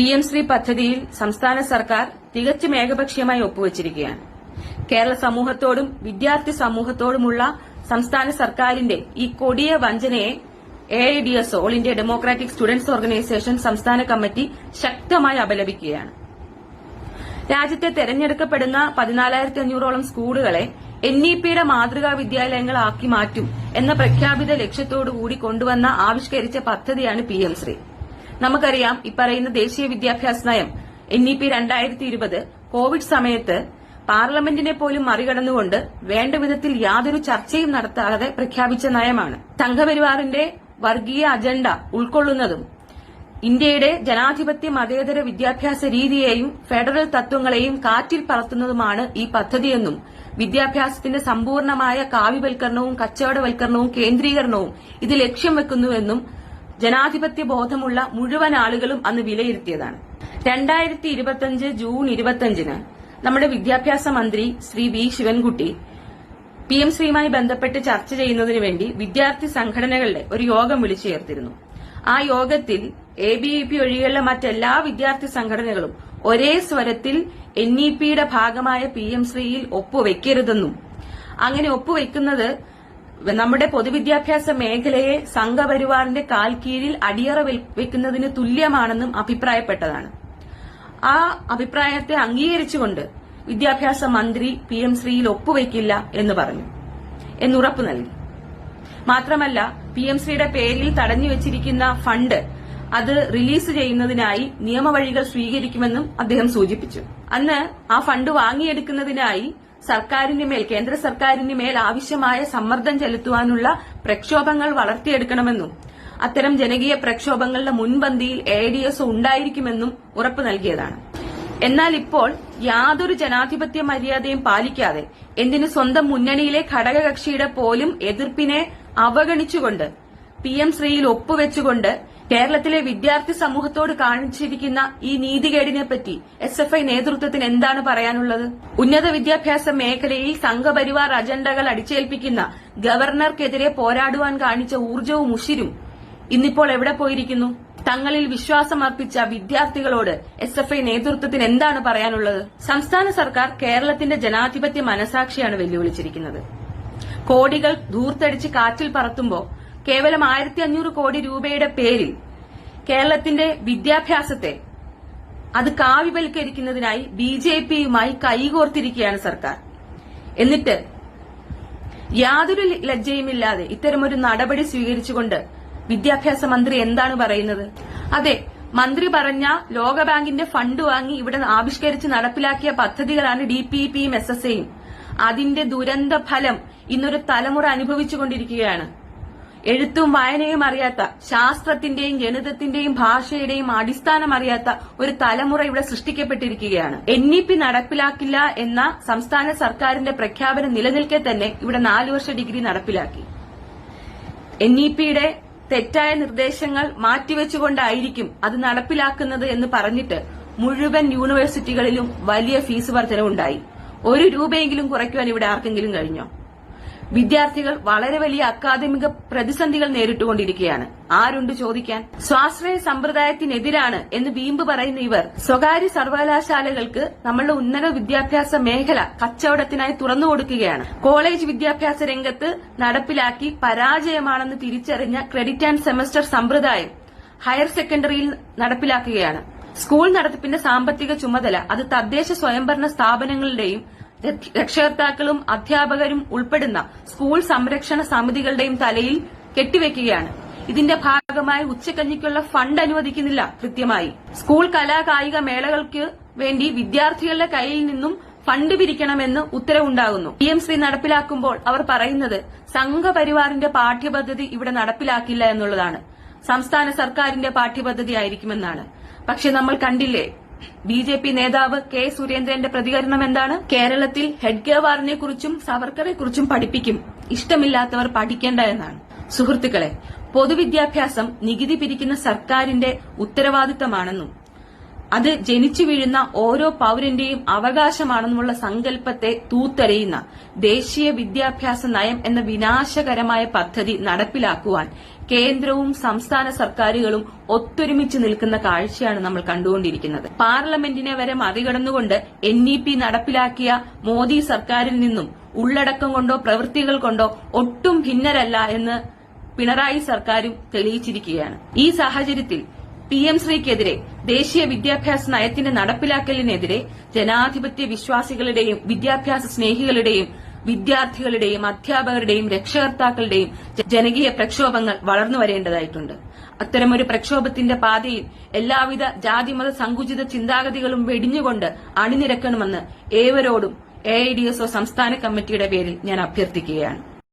P M Shri പദ്ധതിയിൽ സംസ്ഥാന സർക്കാർ തികച്ചും ഏകപക്ഷീയമായി ഒപ്പുവച്ചിരിക്കുകയാണ്. കേരള സമൂഹത്തോടും വിദ്യാർത്ഥി സമൂഹത്തോടുമുള്ള സംസ്ഥാന സർക്കാരിന്റെ ഈ കൊടിയ വഞ്ചനയെ A I D S all India democratic students organisation സംസ്ഥാന കമ്മിറ്റി ശക്തമായി അപലപിക്കുകയാണ്. രാജ്യത്തെ തെരഞ്ഞെടുക്കപ്പെടുന്ന പതിനാലായിരത്തി അഞ്ഞൂറോളം സ്കൂളുകളെ എൻ ഇ പിയുടെ മാതൃകാ വിദ്യാലയങ്ങളാക്കി മാറ്റും എന്ന പ്രഖ്യാപിത ലക്ഷ്യത്തോടുകൂടി കൊണ്ടുവന്ന ആവിഷ്കരിച്ച പദ്ധതിയാണ് പി എം ശ്രീ. നമുക്കറിയാം ഇപ്പറയുന്ന ദേശീയ വിദ്യാഭ്യാസ നയം എൻ ഇ പി രണ്ടായിരത്തി ഇരുപത് കോവിഡ് സമയത്ത് പാർലമെന്റിനെ പോലും മറികടന്നുകൊണ്ട് വേണ്ട വിധത്തിൽ യാതൊരു ചർച്ചയും നടത്താതെ പ്രഖ്യാപിച്ച നയമാണ്. സംഘപരിവാറിന്റെ വർഗീയ അജണ്ട ഉൾക്കൊള്ളുന്നതും ഇന്ത്യയുടെ ജനാധിപത്യ മതേതര വിദ്യാഭ്യാസ രീതിയെയും ഫെഡറൽ തത്വങ്ങളെയും കാറ്റിൽ പറത്തുന്നതുമാണ് ഈ പദ്ധതിയെന്നും വിദ്യാഭ്യാസത്തിന്റെ സമ്പൂർണമായ കാവ്യവൽക്കരണവും കച്ചവടവൽക്കരണവും കേന്ദ്രീകരണവും ഇത് ലക്ഷ്യം വെക്കുന്നുവെന്നും ജനാധിപത്യ ബോധമുള്ള മുഴുവൻ ആളുകളും അന്ന് വിലയിരുത്തിയതാണ്. രണ്ടായിരത്തി ഇരുപത്തിയഞ്ച് ജൂൺ ഇരുപത്തിയഞ്ചിന് നമ്മുടെ വിദ്യാഭ്യാസ മന്ത്രി Shri V Sivankutty P M ശ്രീയുമായി ബന്ധപ്പെട്ട് ചർച്ച ചെയ്യുന്നതിന് വേണ്ടി വിദ്യാർത്ഥി സംഘടനകളുടെ ഒരു യോഗം വിളിച്ചു ചേർത്തിരുന്നു. ആ യോഗത്തിൽ എ ബി ഇ പി ഒഴികെയുള്ള മറ്റെല്ലാ വിദ്യാർത്ഥി സംഘടനകളും ഒരേ സ്വരത്തിൽ എൻ ഇ പിയുടെ ഭാഗമായ പി എം ശ്രീയിൽ ഒപ്പുവെക്കരുതെന്നും അങ്ങനെ ഒപ്പുവെക്കുന്നത് നമ്മുടെ പൊതുവിദ്യാഭ്യാസ മേഖലയെ സംഘപരിവാറിന്റെ കാൽ കീഴിൽ അടിയറ വെക്കുന്നതിന് തുല്യമാണെന്നും അഭിപ്രായപ്പെട്ടതാണ്. ആ അഭിപ്രായത്തെ അംഗീകരിച്ചുകൊണ്ട് വിദ്യാഭ്യാസ മന്ത്രി പി എം ശ്രീയിൽ ഒപ്പുവയ്ക്കില്ല എന്ന് പറഞ്ഞു. എന്നുറപ്പ് നൽകി. മാത്രമല്ല പി എം ശ്രീയുടെ പേരിൽ തടഞ്ഞു തടഞ്ഞുവച്ചിരിക്കുന്ന ഫണ്ട് അത് റിലീസ് ചെയ്യുന്നതിനായി നിയമവഴികൾ സ്വീകരിക്കുമെന്നും അദ്ദേഹം സൂചിപ്പിച്ചു. അന്ന് ആ ഫണ്ട് വാങ്ങിയെടുക്കുന്നതിനായി സർക്കാരിന്റെ മേൽ കേന്ദ്ര സർക്കാരിന് മേൽ ആവശ്യമായ സമ്മർദ്ദം ചെലുത്തുവാനുള്ള പ്രക്ഷോഭങ്ങൾ വളർത്തിയെടുക്കണമെന്നും അത്തരം ജനകീയ പ്രക്ഷോഭങ്ങളുടെ മുൻപന്തിയിൽ എ ഡി എസ് ഉണ്ടായിരിക്കുമെന്നും ഉറപ്പു നൽകിയതാണ്. എന്നാൽ ഇപ്പോൾ യാതൊരു ജനാധിപത്യ മര്യാദയും പാലിക്കാതെ എന്തിനു സ്വന്തം മുന്നണിയിലെ ഘടകകക്ഷിയുടെ പോലും എതിർപ്പിനെ അവഗണിച്ചുകൊണ്ട് പി എം ശ്രീയിൽ ഒപ്പുവെച്ചുകൊണ്ട് കേരളത്തിലെ വിദ്യാർത്ഥി സമൂഹത്തോട് കാണിച്ചിരിക്കുന്ന ഈ നീതികേടിനെപ്പറ്റി എസ് എഫ് ഐ നേതൃത്വത്തിന് എന്താണ് പറയാനുള്ളത്? ഉന്നത വിദ്യാഭ്യാസ മേഖലയിൽ സംഘപരിവാർ അജണ്ടകൾ അടിച്ചേൽപ്പിക്കുന്ന ഗവർണർക്കെതിരെ പോരാടുവാൻ കാണിച്ച ഊർജവും ഉഷിരും ഇന്നിപ്പോൾ എവിടെ പോയിരിക്കുന്നു? തങ്ങളിൽ വിശ്വാസമർപ്പിച്ച വിദ്യാർത്ഥികളോട് എസ് എഫ് ഐ നേതൃത്വത്തിന് എന്താണ് പറയാനുള്ളത്? സംസ്ഥാന സർക്കാർ കേരളത്തിന്റെ ജനാധിപത്യ മനസാക്ഷിയാണ് വെല്ലുവിളിച്ചിരിക്കുന്നത്. കോടികൾ ധൂർത്തടിച്ച് കാറ്റിൽ പറത്തുമ്പോൾ കേവലം ആയിരത്തി അഞ്ഞൂറ് കോടി രൂപയുടെ പേരിൽ കേരളത്തിന്റെ വിദ്യാഭ്യാസത്തെ അത് കാവ്യവൽക്കരിക്കുന്നതിനായി ബി ജെ പിയുമായി കൈകോർത്തിരിക്കുകയാണ് സർക്കാർ. എന്നിട്ട് യാതൊരു ലജ്ജയുമില്ലാതെ ഇത്തരമൊരു നടപടി സ്വീകരിച്ചുകൊണ്ട് വിദ്യാഭ്യാസ മന്ത്രി എന്താണ് പറയുന്നത്? അതെ മന്ത്രി പറഞ്ഞ ലോകബാങ്കിന്റെ ഫണ്ട് വാങ്ങി ഇവിടെ ആവിഷ്കരിച്ച് നടപ്പിലാക്കിയ പദ്ധതികളാണ് ഡി പി പിയും എസ് എസ് എയും അതിന്റെ ദുരന്ത ഫലം ഇന്നൊരു തലമുറ അനുഭവിച്ചുകൊണ്ടിരിക്കുകയാണ്. എഴുത്തും വായനയും അറിയാത്ത ശാസ്ത്രത്തിന്റെയും ഗണിതത്തിന്റെയും ഭാഷയുടെയും അടിസ്ഥാനം അറിയാത്ത ഒരു തലമുറ ഇവിടെ സൃഷ്ടിക്കപ്പെട്ടിരിക്കുകയാണ്. എൻ ഇ പി നടപ്പിലാക്കില്ല എന്ന സംസ്ഥാന സർക്കാരിന്റെ പ്രഖ്യാപനം നിലനിൽക്കെ തന്നെ ഇവിടെ നാലു വർഷ ഡിഗ്രി നടപ്പിലാക്കി. എൻ ഇ പിയുടെ തെറ്റായ നിർദ്ദേശങ്ങൾ മാറ്റിവെച്ചുകൊണ്ടായിരിക്കും അത് നടപ്പിലാക്കുന്നത് എന്ന് പറഞ്ഞിട്ട് മുഴുവൻ യൂണിവേഴ്സിറ്റികളിലും വലിയ ഫീസ് വർധനവുണ്ടായി. ഒരു രൂപയെങ്കിലും കുറയ്ക്കുവാൻ ഇവിടെ ആർക്കെങ്കിലും കഴിഞ്ഞോ? വിദ്യാർത്ഥികൾ വളരെ വലിയ അക്കാദമിക പ്രതിസന്ധികൾ നേരിട്ടുകൊണ്ടിരിക്കുകയാണ്. ആരുണ്ട് ചോദിക്കാൻ? സ്വാശ്രയ സമ്പ്രദായത്തിനെതിരാണ് എന്ന് വീമ്പ് പറയുന്ന ഇവർ. സ്വകാര്യ സർവകലാശാലകൾക്ക് നമ്മളുടെ ഉന്നത വിദ്യാഭ്യാസ മേഖല കച്ചവടത്തിനായി തുറന്നു കൊടുക്കുകയാണ്. കോളേജ് വിദ്യാഭ്യാസ രംഗത്ത് നടപ്പിലാക്കി പരാജയമാണെന്ന് തിരിച്ചറിഞ്ഞ ക്രെഡിറ്റ് ആൻഡ് സെമസ്റ്റർ സമ്പ്രദായം ഹയർ സെക്കൻഡറിയിൽ നടപ്പിലാക്കുകയാണ്. സ്കൂൾ നടത്തിപ്പിന്റെ സാമ്പത്തിക ചുമതല അത് തദ്ദേശ സ്വയംഭരണ സ്ഥാപനങ്ങളുടെയും രക്ഷകർത്താക്കളും അധ്യാപകരും ഉൾപ്പെടുന്ന സ്കൂൾ സംരക്ഷണ സമിതികളുടെയും തലയിൽ കെട്ടിവെക്കുകയാണ്. ഇതിന്റെ ഭാഗമായി ഉച്ചക്കഞ്ഞിക്കുള്ള ഫണ്ട് അനുവദിക്കുന്നില്ല കൃത്യമായി. സ്കൂൾ കലാകായിക മേളകൾക്ക് വേണ്ടി വിദ്യാർത്ഥികളുടെ കയ്യിൽ നിന്നും ഫണ്ട് പിരിക്കണമെന്ന് ഉത്തരവുണ്ടാകുന്നു. പി എം ശ്രീ നടപ്പിലാക്കുമ്പോൾ അവർ പറയുന്നത് സംഘപരിവാറിന്റെ പാഠ്യപദ്ധതി ഇവിടെ നടപ്പിലാക്കില്ല എന്നുള്ളതാണ്. സംസ്ഥാന സർക്കാരിന്റെ പാഠ്യപദ്ധതി ആയിരിക്കുമെന്നാണ്. പക്ഷെ നമ്മൾ കണ്ടില്ലേ ബി ജെ പി നേതാവ് കെ സുരേന്ദ്രന്റെ പ്രതികരണം എന്താണ്? കേരളത്തിൽ ഹെഡ്ഗേവാറിനെ കുറിച്ചും സവർക്കറെ കുറിച്ചും പഠിപ്പിക്കും. ഇഷ്ടമില്ലാത്തവർ പഠിക്കേണ്ട എന്നാണ്. സുഹൃത്തുക്കളെ പൊതുവിദ്യാഭ്യാസം നികുതി പിരിക്കുന്ന സർക്കാരിന്റെ ഉത്തരവാദിത്തമാണെന്നും അത് ജനിച്ചു വീഴുന്ന ഓരോ പൌരന്റെയും അവകാശമാണെന്നുള്ള സങ്കല്പത്തെ തൂത്തെറിയുന്ന ദേശീയ വിദ്യാഭ്യാസ നയം എന്ന വിനാശകരമായ പദ്ധതി നടപ്പിലാക്കുവാൻ കേന്ദ്രവും സംസ്ഥാന സർക്കാരുകളും ഒത്തൊരുമിച്ച് നിൽക്കുന്ന കാഴ്ചയാണ് നമ്മൾ കണ്ടുകൊണ്ടിരിക്കുന്നത്. പാർലമെന്റിനെ വരെ മറികടന്നുകൊണ്ട് എൻ ഇ പി നടപ്പിലാക്കിയ മോദി സർക്കാരിൽ നിന്നും ഉള്ളടക്കം കൊണ്ടോ പ്രവൃത്തികൾ കൊണ്ടോ ഒട്ടും ഭിന്നരല്ല എന്ന് പിണറായി സർക്കാരും തെളിയിച്ചിരിക്കുകയാണ്. ഈ സാഹചര്യത്തിൽ പി എം ശ്രീക്കെതിരെ ദേശീയ വിദ്യാഭ്യാസ നയത്തിന്റെ നടപ്പിലാക്കലിനെതിരെ ജനാധിപത്യ വിശ്വാസികളുടെയും വിദ്യാഭ്യാസ സ്നേഹികളുടെയും വിദ്യാർത്ഥികളുടെയും അധ്യാപകരുടെയും രക്ഷകർത്താക്കളുടെയും ജനകീയ പ്രക്ഷോഭങ്ങൾ വളർന്നു വരേണ്ടതായിട്ടുണ്ട്. അത്തരമൊരു പ്രക്ഷോഭത്തിന്റെ പാതയിൽ എല്ലാവിധ ജാതിമത സങ്കുചിത ചിന്താഗതികളും വെടിഞ്ഞുകൊണ്ട് അണിനിരക്കണമെന്ന് ഏവരോടും എ സംസ്ഥാന കമ്മിറ്റിയുടെ പേരിൽ ഞാൻ അഭ്യർത്ഥിക്കുകയാണ്.